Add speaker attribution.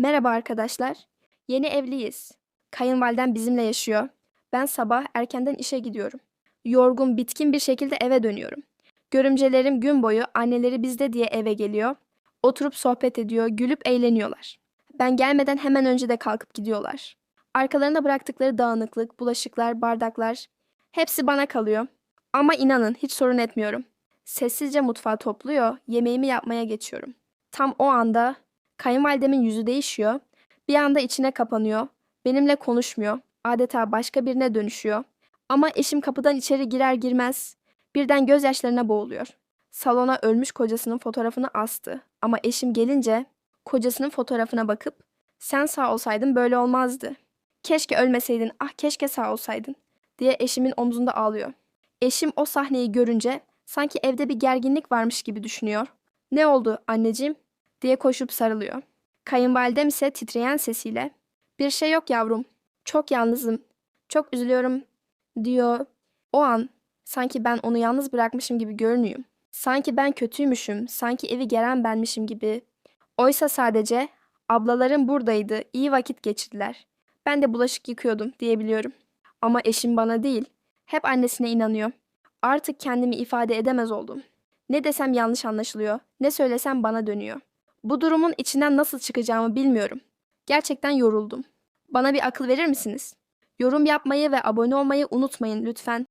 Speaker 1: Merhaba arkadaşlar. Yeni evliyiz. Kayınvalidem bizimle yaşıyor. Ben sabah erkenden işe gidiyorum. Yorgun, bitkin bir şekilde eve dönüyorum. Görümcelerim gün boyu anneleri bizde diye eve geliyor. Oturup sohbet ediyor, gülüp eğleniyorlar. Ben gelmeden hemen önce de kalkıp gidiyorlar. Arkalarına bıraktıkları dağınıklık, bulaşıklar, bardaklar hepsi bana kalıyor. Ama inanın hiç sorun etmiyorum. Sessizce mutfağı topluyor, yemeğimi yapmaya geçiyorum. Tam o anda kayınvalidemin yüzü değişiyor. Bir anda içine kapanıyor. Benimle konuşmuyor. Adeta başka birine dönüşüyor. Ama eşim kapıdan içeri girer girmez birden gözyaşlarına boğuluyor. Salona ölmüş kocasının fotoğrafını astı. Ama eşim gelince kocasının fotoğrafına bakıp sen sağ olsaydın böyle olmazdı. Keşke ölmeseydin, ah keşke sağ olsaydın diye eşimin omzunda ağlıyor. Eşim o sahneyi görünce sanki evde bir gerginlik varmış gibi düşünüyor. Ne oldu anneciğim diye koşup sarılıyor. Kayınvalidem ise titreyen sesiyle bir şey yok yavrum. Çok yalnızım. Çok üzülüyorum diyor. O an sanki ben onu yalnız bırakmışım gibi görünüyorum. Sanki ben kötüymüşüm, sanki evi gelen benmişim gibi. Oysa sadece ablalarım buradaydı, iyi vakit geçirdiler. Ben de bulaşık yıkıyordum diyebiliyorum. Ama eşim bana değil, hep annesine inanıyor. Artık kendimi ifade edemez oldum. Ne desem yanlış anlaşılıyor, ne söylesem bana dönüyor. Bu durumun içinden nasıl çıkacağımı bilmiyorum. Gerçekten yoruldum. Bana bir akıl verir misiniz? Yorum yapmayı ve abone olmayı unutmayın lütfen.